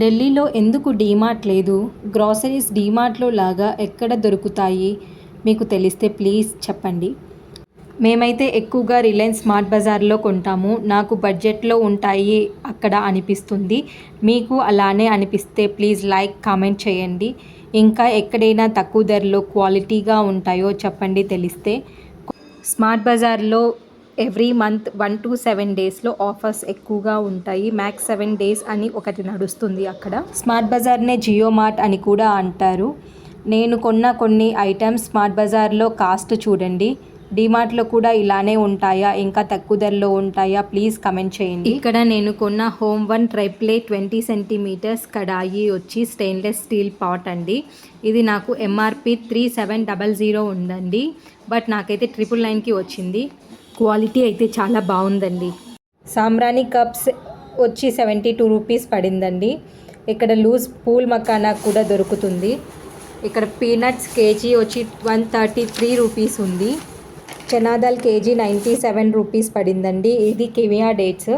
ఢిల్లీలో ఎందుకు డీమార్ట్ లేదు? గ్రాసరీస్ డీమార్ట్లో లాగా ఎక్కడ దొరుకుతాయి? మీకు తెలిస్తే ప్లీజ్ చెప్పండి. మేమైతే ఎక్కువగా రిలయన్స్ స్మార్ట్ బజార్లో కొంటాము. నాకు బడ్జెట్లో ఉంటాయి అక్కడ అనిపిస్తుంది. మీకు అలానే అనిపిస్తే ప్లీజ్ లైక్ కామెంట్ చేయండి. ఇంకా ఎక్కడైనా తక్కువ ధరలో క్వాలిటీగా ఉంటాయో చెప్పండి తెలిస్తే. స్మార్ట్ బజార్లో every month one two seven డేస్లో ఆఫర్స్ ఎక్కువగా ఉంటాయి. మ్యాక్స్ సెవెన్ డేస్ అని ఒకటి నడుస్తుంది అక్కడ. స్మార్ట్ బజార్నే జియో మార్ట్ అని కూడా అంటారు. నేను కొన్న కొన్ని ఐటమ్స్ స్మార్ట్ బజార్లో కాస్ట్ చూడండి. డిమార్ట్లో కూడా ఇలానే ఉంటాయా? ఇంకా తక్కువ ధరలో ఉంటాయా? ప్లీజ్ కమెంట్ చేయండి. ఇక్కడ నేను కొన్న home one triply twenty centimetres kadai వచ్చి స్టెయిన్లెస్ స్టీల్ పాట్ అండి. ఇది నాకు MRP three seven double zero ఉందండి. బట్ నాకైతే ట్రిపుల్ నైన్కి వచ్చింది. క్వాలిటీ అయితే చాలా బాగుందండి. సాంబ్రాణి కప్స్ వచ్చి సెవెంటీ టూ రూపీస్ పడిందండి. ఇక్కడ లూజ్ పూల్ మకానా కూడా దొరుకుతుంది. ఇక్కడ పీనట్స్ కేజీ వచ్చి వన్ థర్టీ త్రీ రూపీస్ ఉంది. Chana dal KG ninety seven rupees పడిందండి. ఇది కివియా డేట్స్.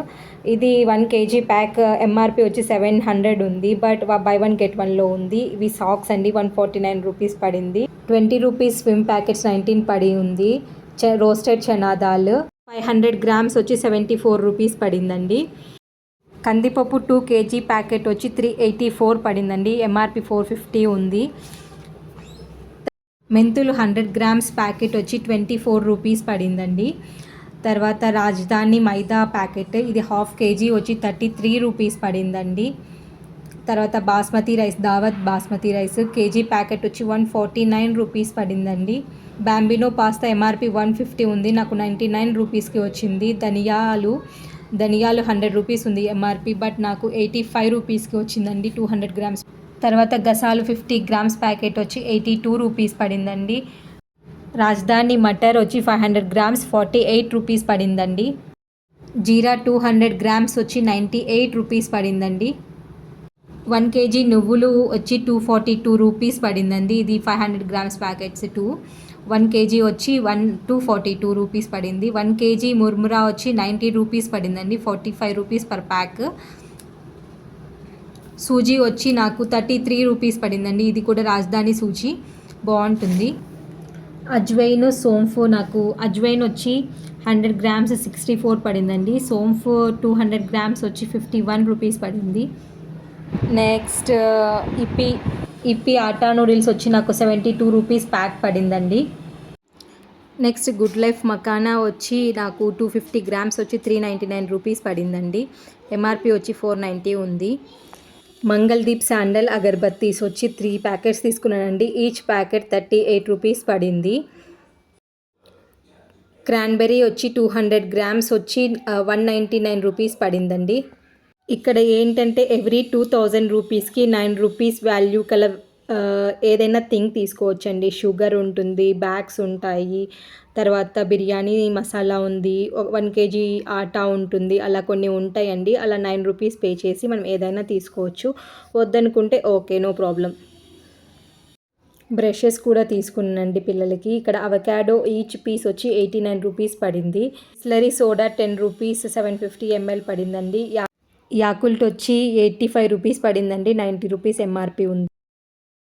ఇది వన్ కేజీ ప్యాక్ ఎంఆర్పి వచ్చి సెవెన్ హండ్రెడ్ ఉంది. బట్ బై వన్ గెట్ వన్లో ఉంది. ఇవి సాక్స్ అండి. వన్ ఫార్టీ నైన్ రూపీస్ పడింది. Twenty rupees swim packets nineteen పడి ఉంది. Roasted chana dal five hundred grams వచ్చి సెవెంటీ ఫోర్ రూపీస్ పడిందండి. కందిపప్పు టూ కేజీ ప్యాకెట్ వచ్చి త్రీ ఎయిటీ ఫోర్ పడిందండి ఎంఆర్పి ఫోర్ ఫిఫ్టీ ఉంది. మెంతులు హండ్రెడ్ గ్రామ్స్ ప్యాకెట్ వచ్చి ట్వంటీ ఫోర్ రూపీస్ పడిందండి. తర్వాత రాజధాని మైదా ప్యాకెట్ ఇది హాఫ్ కేజీ వచ్చి థర్టీ త్రీ రూపీస్ పడిందండి. తర్వాత basmati rice Dawat basmati rice KG packet వచ్చి వన్ ఫార్టీ నైన్ రూపీస్ పడిందండి. Bambino pasta MRP one fifty ఉంది. నాకు నైంటీ నైన్ రూపీస్కి వచ్చింది. ధనియాలు ధనియాలు హండ్రెడ్ రూపీస్ ఉంది ఎంఆర్పి బట్ నాకు ఎయిటీ ఫైవ్ రూపీస్కి వచ్చిందండి టూ హండ్రెడ్ గ్రామ్స్. తర్వాత గసాలు ఫిఫ్టీ గ్రామ్స్ ప్యాకెట్ వచ్చి ఎయిటీ టూ రూపీస్ పడిందండి. రాజధాని మటర్ వచ్చి five hundred grams forty eight rupees పడిందండి. జీరా టూ హండ్రెడ్ గ్రామ్స్ వచ్చి నైంటీ ఎయిట్ రూపీస్ పడిందండి. వన్ కేజీ నువ్వులు వచ్చి టూ ఫార్టీ టూ రూపీస్ పడిందండి. ఇది five hundred grams packets two one KG వచ్చి one two forty two rupees పడింది. వన్ కేజీ ముర్మురా వచ్చి నైంటీ రూపీస్ పడిందండి. Forty five rupees per pack suji వచ్చి నాకు థర్టీ త్రీ రూపీస్ పడిందండి. ఇది కూడా రాజధాని సూజీ. బాగుంటుంది. అజ్వైన్ సోంఫు నాకు అజ్వైన్ వచ్చి హండ్రెడ్ గ్రామ్స్ సిక్స్టీ ఫోర్ పడిందండి. సోంఫు టూ హండ్రెడ్ గ్రామ్స్ వచ్చి ఫిఫ్టీ వన్ రూపీస్ పడింది. Next yippee yippee atta noodles వచ్చి నాకు సెవెంటీ టూ రూపీస్ ప్యాక్ పడిందండి. నెక్స్ట్ గుడ్ లైఫ్ మకానా వచ్చి నాకు టూ ఫిఫ్టీ గ్రామ్స్ వచ్చి త్రీ నైంటీ నైన్ రూపీస్ పడిందండి. ఎంఆర్పి వచ్చి ఫోర్ నైంటీ ఉంది. మంగళదీప్ శాండల్ అగర్బత్తీస్ వచ్చి త్రీ ప్యాకెట్స్ తీసుకున్నానండి. Each packet thirty eight rupees పడింది. క్రాన్బెర్రీ వచ్చి టూ హండ్రెడ్ గ్రామ్స్ వచ్చి వన్ నైంటీ నైన్ రూపీస్ పడిందండి. ఇక్కడ ఏంటంటే ఎవ్రీ టూ థౌజండ్ రూపీస్కి నైన్ రూపీస్ వాల్యూ కల ఏదైనా థింగ్ తీసుకోవచ్చండి. షుగర్ ఉంటుంది బ్యాగ్స్ ఉంటాయి తర్వాత బిర్యానీ మసాలా ఉంది వన్ కేజీ ఆటా ఉంటుంది అలా కొన్ని ఉంటాయండి. అలా నైన్ రూపీస్ పే చేసి మనం ఏదైనా తీసుకోవచ్చు. వద్దనుకుంటే ఓకే నో ప్రాబ్లం బ్రషెస్ కూడా తీసుకున్నానండి పిల్లలకి. ఇక్కడ అవకాడో ఈచ్ పీస్ వచ్చి ఎయిటీ నైన్ రూపీస్ పడింది. Slurry soda ten rupees seven fifty ML పడిందండి. యాకుల్ట్ వచ్చి ఎయిటీ ఫైవ్ రూపీస్ పడిందండి నైంటీ రూపీస్ ఎంఆర్పి ఉంది.